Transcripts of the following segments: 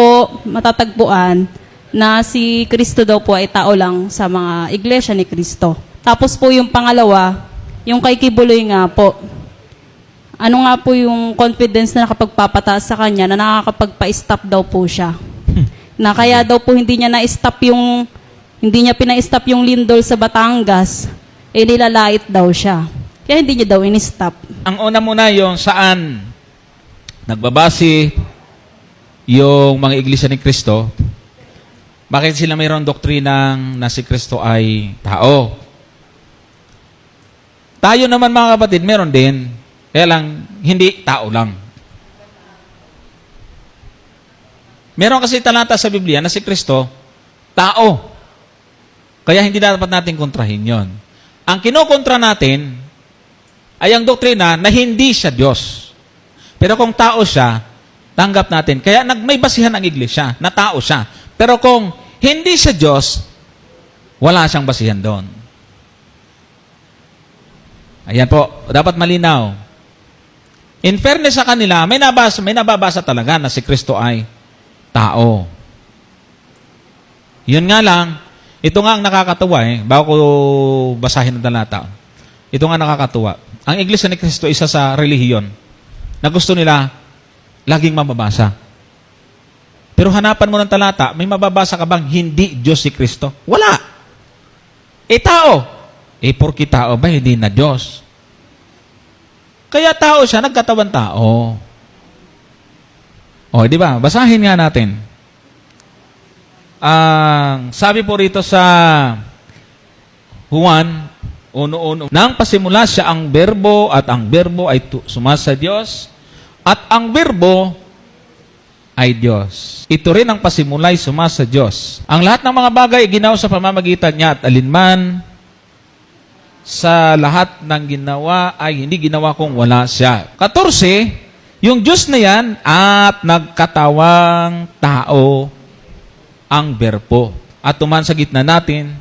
po matatagpuan na si Kristo daw po ay tao lang sa mga iglesia ni Kristo. Tapos po yung pangalawa, yung kay Kibuloy nga po. Ano nga po yung confidence na nakapagpapataas sa kanya na nakakapagpa-stop daw po siya. na kaya daw po hindi niya na-stop yung hindi niya pina-stop yung lindol sa Batangas, eh nilalait daw siya. Kaya hindi niya daw in-stop. Ang una muna yung saan nagbabase yung mga iglesia ni Kristo. Bakit sila mayroong doktrinang na si Kristo ay tao? Tayo naman mga kapatid, meron din. Kaya lang, hindi tao lang. Meron kasi talata sa Biblia na si Kristo, tao. Kaya hindi dapat natin kontrahin yon. Ang kinokontra natin ay ang doktrina na hindi siya Diyos. Pero kung tao siya, tanggap natin. Kaya nag, may ang iglesia na tao siya. Pero kung hindi siya Diyos, wala siyang basihan doon. Ayan po, dapat malinaw. In fairness sa kanila, may nabasa, may nababasa talaga na si Kristo ay tao. Yun nga lang, ito nga ang nakakatuwa eh, bago ko basahin ang talata. Ito nga nakakatuwa. Ang Iglesia ni Kristo isa sa relihiyon na gusto nila laging mababasa. Pero hanapan mo ng talata, may mababasa ka bang hindi Diyos si Kristo? Wala. Eh tao. Eh porki tao ba, hindi na Diyos. Kaya tao siya, nagkatawan tao. O, di ba? Basahin nga natin. Ang sabi po rito sa Juan, uno-uno, nang pasimula siya ang berbo at ang berbo ay tu- sumasa Diyos at ang berbo ay Diyos. Ito rin ang pasimulay sumasa Diyos. Ang lahat ng mga bagay ginawa sa pamamagitan niya at alinman sa lahat ng ginawa ay hindi ginawa kung wala siya. 14, yung Diyos na yan at nagkatawang tao ang berpo. At tuman sa gitna natin,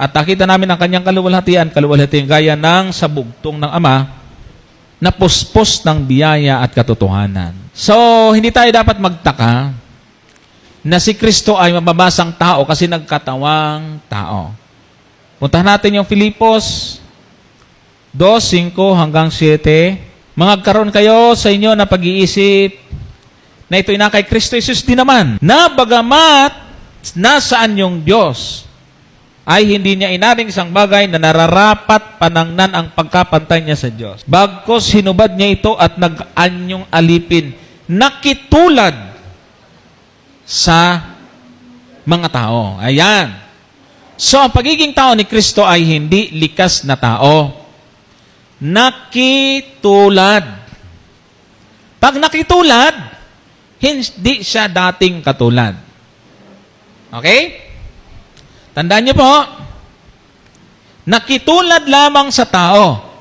at nakita namin ang kanyang kaluwalhatian, kaluwalhatian gaya ng sa bugtong ng Ama, na puspos ng biyaya at katotohanan. So, hindi tayo dapat magtaka na si Kristo ay mababasang tao kasi nagkatawang tao. Puntahan natin yung Filipos 2, 5 hanggang 7. Magkaroon kayo sa inyo na pag-iisip na ito'y na kay Kristo Jesus din naman. Na bagamat nasaan yung Diyos, ay hindi niya inaring isang bagay na nararapat panangnan ang pagkapantay niya sa Diyos. Bagkos hinubad niya ito at nag-anyong alipin, nakitulad sa mga tao. Ayan. So, ang pagiging tao ni Kristo ay hindi likas na tao. Nakitulad. Pag nakitulad, hindi siya dating katulad. Okay? Tandaan niyo po, nakitulad lamang sa tao.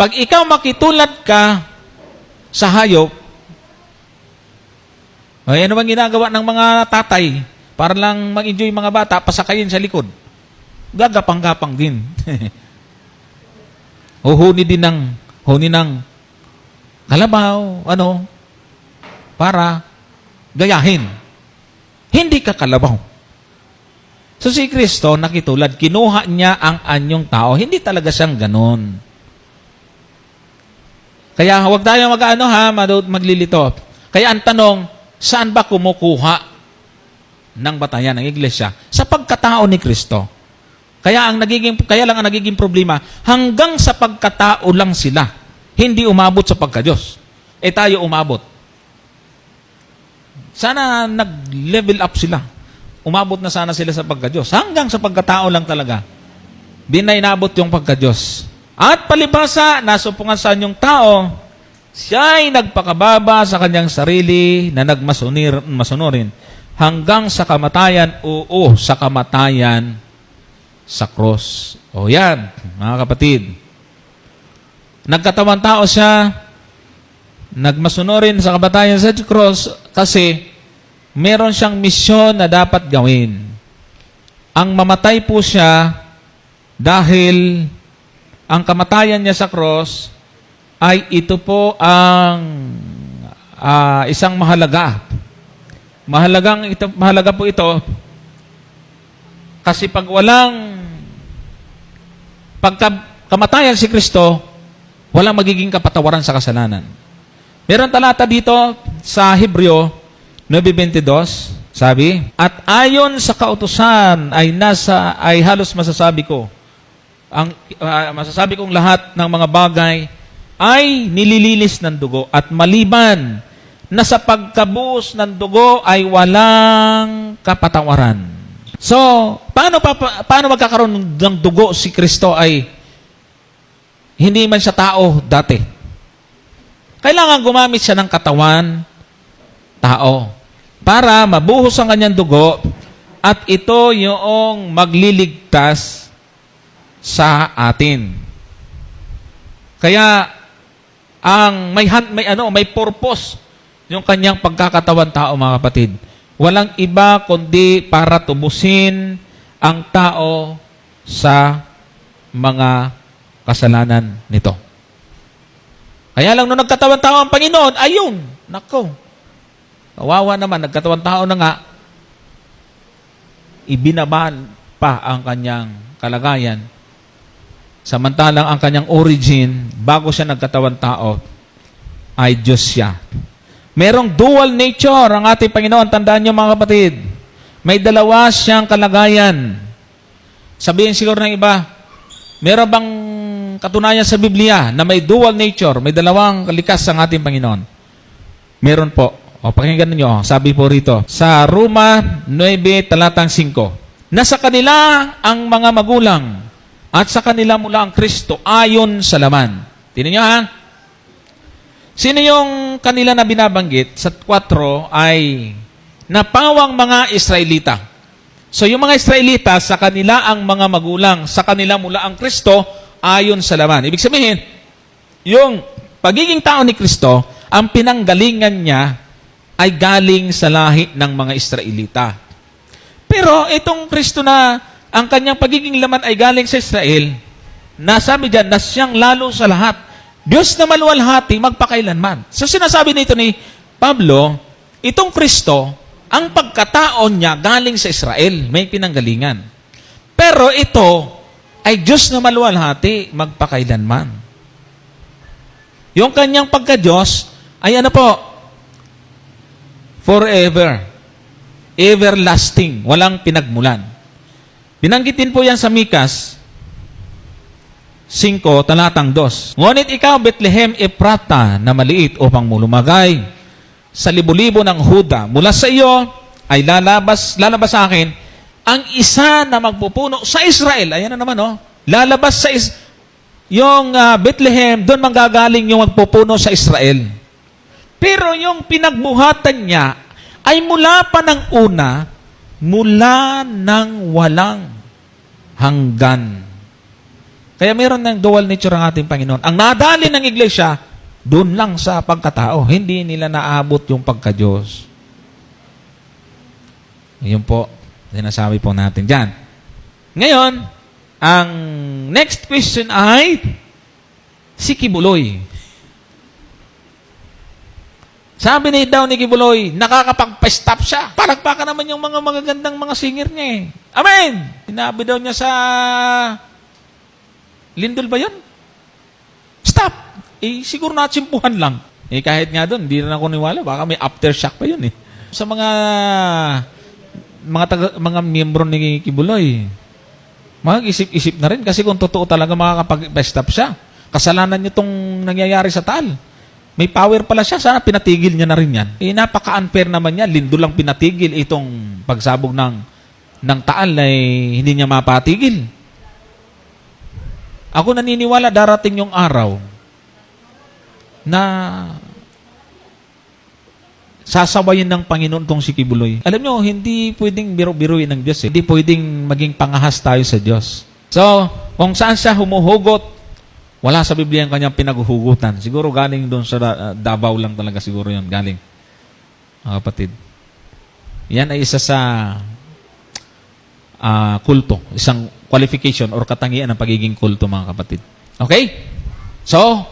Pag ikaw makitulad ka sa hayop, ay ano bang ginagawa ng mga tatay para lang mag-enjoy mga bata, pasakayin sa likod? Gagapang-gapang din. Huhuni din ng, huni ng kalabaw, ano, para gayahin. Hindi ka kalabaw. So si Kristo, nakitulad, kinuha niya ang anyong tao. Hindi talaga siyang ganon. Kaya huwag tayo mag-ano ha, maglilito. Kaya ang tanong, saan ba kumukuha ng batayan ng iglesia? Sa pagkatao ni Kristo. Kaya ang nagiging kaya lang ang nagiging problema, hanggang sa pagkatao lang sila. Hindi umabot sa pagka-Diyos. Eh tayo umabot. Sana nag-level up sila. Umabot na sana sila sa pagka-Diyos. Hanggang sa pagkatao lang talaga. Binainabot yung pagka-Diyos. At palibasa, nasupungan sa yung tao, siya ay nagpakababa sa kanyang sarili na nagmasunir, masunurin hanggang sa kamatayan, oo, sa kamatayan sa cross. O yan, mga kapatid. Nagkatawan tao siya, nagmasunurin sa kamatayan sa cross kasi meron siyang misyon na dapat gawin. Ang mamatay po siya dahil ang kamatayan niya sa cross ay ito po ang ah, isang mahalaga mahalagang ito, mahalaga po ito kasi pag walang pagka kamatayan si Kristo, walang magiging kapatawaran sa kasalanan. Meron talata dito sa Hebreo 9:22, sabi, At ayon sa kautusan ay nasa ay halos masasabi ko, ang ah, masasabi kong lahat ng mga bagay ay nililinis ng dugo at maliban na sa pagkabuos ng dugo ay walang kapatawaran. So, paano pa, paano magkakaroon ng dugo si Kristo ay hindi man siya tao dati. Kailangan gumamit siya ng katawan, tao, para mabuhos ang kanyang dugo at ito yung magliligtas sa atin. Kaya ang may han- may ano, may purpose yung kanyang pagkakatawan tao mga kapatid. Walang iba kundi para tubusin ang tao sa mga kasalanan nito. Kaya lang nung nagkatawan tao ang Panginoon, ayun, nako. Kawawa naman, nagkatawan tao na nga, ibinaban pa ang kanyang kalagayan. Samantalang ang kanyang origin, bago siya nagkatawan tao, ay Diyos siya. Merong dual nature ang ating Panginoon. Tandaan niyo mga kapatid. May dalawa siyang kalagayan. Sabihin siguro ng iba, meron bang katunayan sa Biblia na may dual nature, may dalawang kalikas ang ating Panginoon? Meron po. O, pakinggan ninyo. Sabi po rito, sa Roma 9, talatang 5, Nasa kanila ang mga magulang at sa kanila mula ang Kristo ayon sa laman. Tinan nyo ha? Sino yung kanila na binabanggit sa 4 ay napawang mga Israelita. So yung mga Israelita, sa kanila ang mga magulang, sa kanila mula ang Kristo ayon sa laman. Ibig sabihin, yung pagiging tao ni Kristo, ang pinanggalingan niya ay galing sa lahi ng mga Israelita. Pero itong Kristo na ang kanyang pagiging laman ay galing sa Israel, nasabi dyan na siyang lalo sa lahat. Diyos na maluwalhati magpakailanman. So sinasabi nito ni Pablo, itong Kristo, ang pagkatao niya galing sa Israel, may pinanggalingan. Pero ito ay Diyos na maluwalhati magpakailanman. Yung kanyang pagka-Diyos ay ano po? Forever. Everlasting. Walang pinagmulan. Binanggitin po yan sa Mikas 5, talatang 2. Ngunit ikaw, Bethlehem Efrata, na maliit upang mulumagay sa libo-libo ng Huda. Mula sa iyo ay lalabas, lalabas sa akin ang isa na magpupuno sa Israel. Ayan na naman, oh. Lalabas sa is yung ah, Bethlehem, doon manggagaling yung magpupuno sa Israel. Pero yung pinagbuhatan niya ay mula pa ng una, mula ng walang hanggan. Kaya meron ng dual nature ang ating Panginoon. Ang nadali ng iglesia, doon lang sa pagkatao. Hindi nila naabot yung pagka-Diyos. Yun po, sinasabi po natin dyan. Ngayon, ang next question ay, si Kibuloy. Sabi ni daw ni Kibuloy, nakakapag-stop siya. Palagpakan naman yung mga magagandang mga singer niya eh. Amen! Sinabi daw niya sa Lindol ba yun? Stop! Eh, siguro natsimpuhan lang. Eh, kahit nga doon, hindi na ako niwala. Baka may aftershock pa yun eh. Sa mga mga taga, mga miyembro ni Kibuloy, mag-isip-isip na rin kasi kung totoo talaga makakapag-stop siya. Kasalanan niyo tong nangyayari sa tal. May power pala siya, sana pinatigil niya na rin yan. Eh, napaka-unfair naman yan. Lindo lang pinatigil itong pagsabog ng, ng taal na eh, hindi niya mapatigil. Ako naniniwala darating yung araw na sasabayin ng Panginoon tong si Kibuloy. Alam nyo, hindi pwedeng biro-biruin ng Diyos. Eh. Hindi pwedeng maging pangahas tayo sa Diyos. So, kung saan siya humuhugot, wala sa Biblia ang kanyang pinaghuhugutan. Siguro galing doon sa uh, Davao lang talaga siguro yon galing. Mga kapatid. Yan ay isa sa ah, kulto. Isang qualification or katangian ng pagiging kulto, mga kapatid. Okay? So,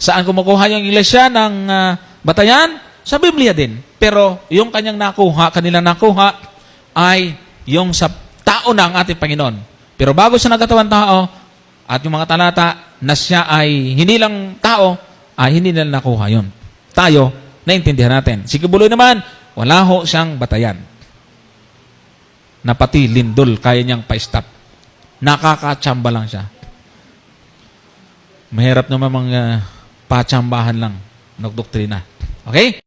saan kumukuha yung iglesia ng ah, batayan? Sa Biblia din. Pero yung kanyang nakuha, kanilang nakuha, ay yung sa tao ang ating Panginoon. Pero bago siya nagkatawan tao, at yung mga talata na siya ay hindi lang tao, ay hindi nila nakuha yun. Tayo, naintindihan natin. Si Kibuloy naman, wala ho siyang batayan. Na pati lindol, kaya niyang pa-stop. Nakakatsamba lang siya. Mahirap naman mga patsambahan lang ng doktrina. Okay?